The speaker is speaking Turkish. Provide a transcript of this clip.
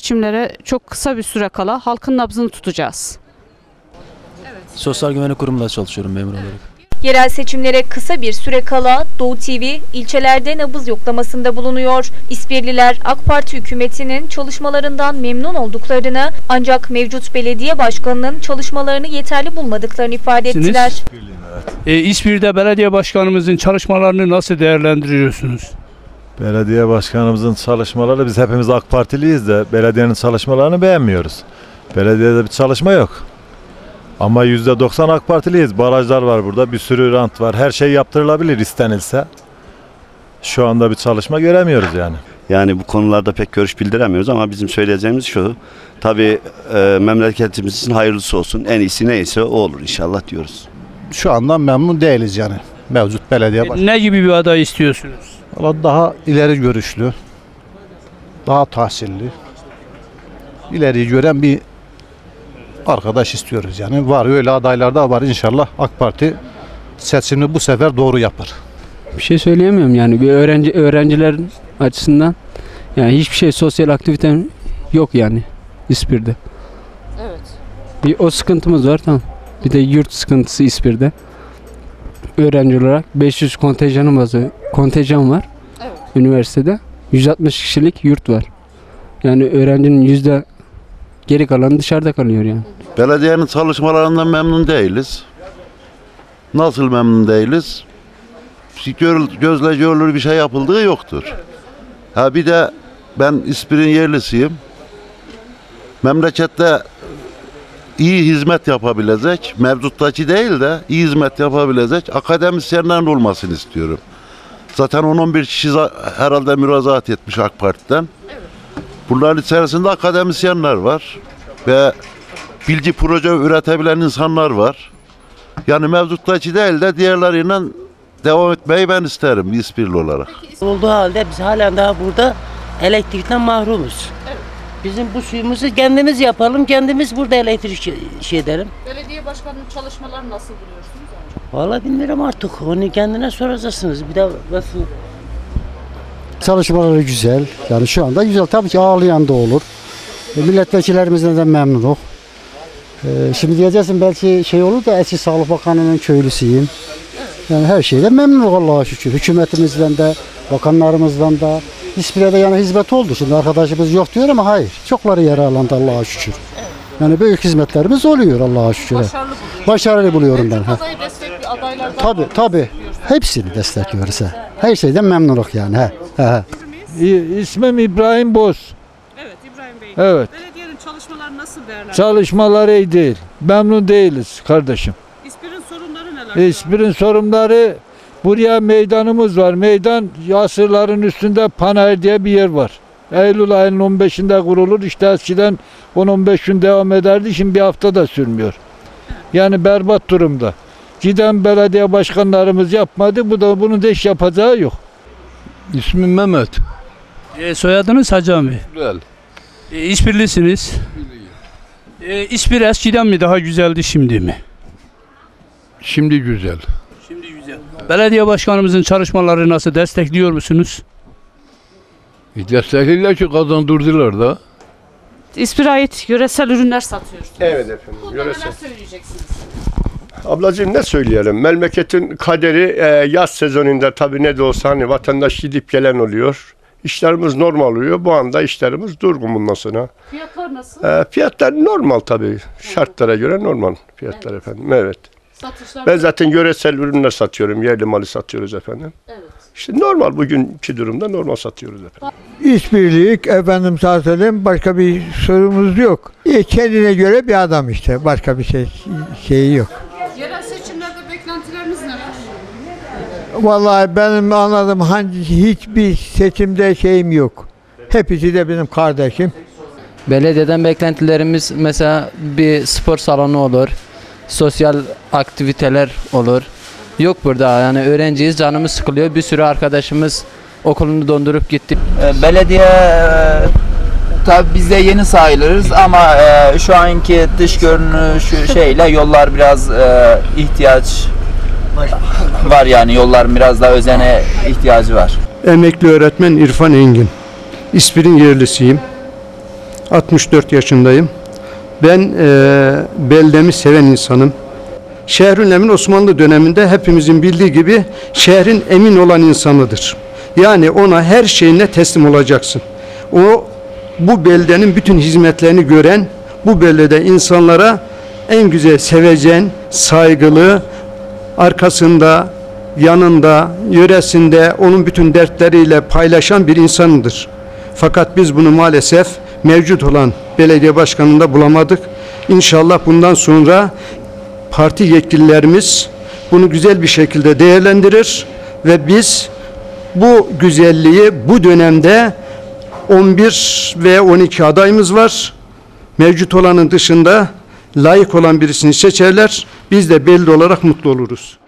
Seçimlere çok kısa bir süre kala halkın nabzını tutacağız. Sosyal Güvenlik Kurumu'nda çalışıyorum memur olarak. Yerel seçimlere kısa bir süre kala Doğu TV ilçelerde nabız yoklamasında bulunuyor. İspirliler AK Parti hükümetinin çalışmalarından memnun olduklarını ancak mevcut belediye başkanının çalışmalarını yeterli bulmadıklarını ifade Siz? ettiler. E, İzmir'de belediye başkanımızın çalışmalarını nasıl değerlendiriyorsunuz? Belediye başkanımızın çalışmaları biz hepimiz AK Partiliyiz de belediyenin çalışmalarını beğenmiyoruz. Belediyede bir çalışma yok. Ama %90 AK Partiliyiz. Barajlar var burada. Bir sürü rant var. Her şey yaptırılabilir istenilse. Şu anda bir çalışma göremiyoruz yani. Yani bu konularda pek görüş bildiremiyoruz ama bizim söyleyeceğimiz şu. Tabii e, memleketimiz için hayırlısı olsun. En iyisi neyse o olur inşallah diyoruz. Şu anda memnun değiliz yani. Mevcut belediye E, ne gibi bir aday istiyorsunuz? Başkanı. Daha ileri görüşlü, daha tahsilli, ileriyi gören bir arkadaş istiyoruz yani. Var öyle adaylar da var inşallah AK Parti seçimi bu sefer doğru yapar. Bir şey söyleyemiyorum yani bir öğrenci öğrencilerin açısından yani hiçbir şey sosyal aktivitem yok yani İspir'de. Evet. Bir o sıkıntımız var tamam. Bir de yurt sıkıntısı İspir'de. Öğrenci olarak 500 kontenjanımız var. Kontenjan var. Evet. Üniversitede 160 kişilik yurt var. Yani öğrencinin yüzde geri kalanı dışarıda kalıyor yani. Belediyenin çalışmalarından memnun değiliz. Nasıl memnun değiliz? Gözle görülür bir şey yapıldığı yoktur. Ha bir de ben İspir'in yerlisiyim. Memlekette iyi hizmet yapabilecek, mevcuttaki değil de iyi hizmet yapabilecek akademisyenlerin olmasını istiyorum. Zaten 10-11 kişi herhalde müracaat etmiş AK Parti'den. Bunların içerisinde akademisyenler var ve bilgi proje üretebilen insanlar var. Yani mevcuttaki değil de diğerleriyle devam etmeyi ben isterim İspirli olarak. olduğu halde biz halen daha burada elektrikten mahrumuz. Bizim bu suyumuzu kendimiz yapalım, kendimiz burada elektrik şey, şey edelim. Belediye başkanının çalışmalarını nasıl buluyorsunuz? Vallahi bilmiyorum artık. Onu kendine soracaksınız. Bir de nasıl Çalışmaları güzel. Yani şu anda güzel. Tabii ki ağlayan da olur. E, milletvekillerimizden de memnunum. E, şimdi diyeceksin belki şey olur da eski Sağlık Bakanı'nın köylüsüyüm. Yani her şeyden memnunum Allah'a şükür. Hükümetimizden de, bakanlarımızdan da. İspir'e de yani hizmet oldu. Şimdi arkadaşımız yok diyor ama hayır. Çokları yararlandı Allah'a şükür. Yani büyük hizmetlerimiz oluyor Allah'a şükür. Başarılı buluyorsunuz. Başarılı buluyorum ben. ha. Tabii tabii. Hepsini destekliyoruz. ha. Her şeyden memnunuk yani. He. He. he. İsmim İbrahim Boz. Evet İbrahim Bey. Evet. Belediyenin çalışmaları nasıl değerlendiriyorsunuz? Çalışmaları iyi değil. Memnun değiliz kardeşim. İspir'in sorunları neler? İspir'in sorunları buraya meydanımız var. Meydan asırların üstünde Panayır diye bir yer var. Eylül ayının 15'inde kurulur. İşte eskiden 10-15 gün devam ederdi. Şimdi bir hafta da sürmüyor. Yani berbat durumda. Giden belediye başkanlarımız yapmadı. Bu da bunun da iş yapacağı yok. İsmim Mehmet. E, soyadınız Hacı abi. Güzel. E, İspirlisiniz. E, İspir eskiden mi daha güzeldi şimdi mi? Şimdi güzel. Belediye başkanımızın çalışmaları nasıl destekliyor musunuz? E, Destekliler ki kazandırdılar da. İspir'e ait yöresel ürünler satıyorsunuz. Evet efendim. Bunda Yöresel. neler söyleyeceksiniz? Ablacığım ne söyleyelim? Memleketin kaderi e, yaz sezonunda tabii ne de olsa hani vatandaş gidip gelen oluyor. İşlerimiz normal oluyor. Bu anda işlerimiz durgun bundan sonra. Fiyatlar nasıl? E, fiyatlar normal tabii. Şartlara göre normal fiyatlar efendim. Evet. Satışlar Ben zaten yöresel ürünler satıyorum. Yerli malı satıyoruz efendim. Evet. İşte normal bugünkü durumda normal satıyoruz efendim. İşbirlik efendim sağ söyleyeyim başka bir sorumuz yok. Kendine göre bir adam işte. Başka bir şey şeyi yok. Yerel seçimlerde beklentileriniz neler? Vallahi benim anladığım hangi hiçbir seçimde şeyim yok. Hepsi de benim kardeşim. Belediyeden beklentilerimiz mesela bir spor salonu olur. Sosyal aktiviteler olur. Yok burada yani öğrenciyiz canımız sıkılıyor. Bir sürü arkadaşımız okulunu dondurup gitti. Belediye tabi biz de yeni sayılırız ama e, şu anki dış görünüşü şeyle yollar biraz e, ihtiyaç var yani yollar biraz daha özene ihtiyacı var. Emekli öğretmen İrfan Engin. İspir'in yerlisiyim. 64 yaşındayım. Ben eee beldemi seven insanım. Şehrin emin Osmanlı döneminde hepimizin bildiği gibi şehrin emin olan insanıdır. Yani ona her şeyine teslim olacaksın. O bu beldenin bütün hizmetlerini gören, bu beldede insanlara en güzel sevecen, saygılı, arkasında, yanında, yöresinde onun bütün dertleriyle paylaşan bir insanıdır. Fakat biz bunu maalesef mevcut olan belediye başkanında bulamadık. İnşallah bundan sonra parti yetkililerimiz bunu güzel bir şekilde değerlendirir ve biz bu güzelliği bu dönemde 11 ve 12 adayımız var. Mevcut olanın dışında layık olan birisini seçerler. Biz de belli olarak mutlu oluruz.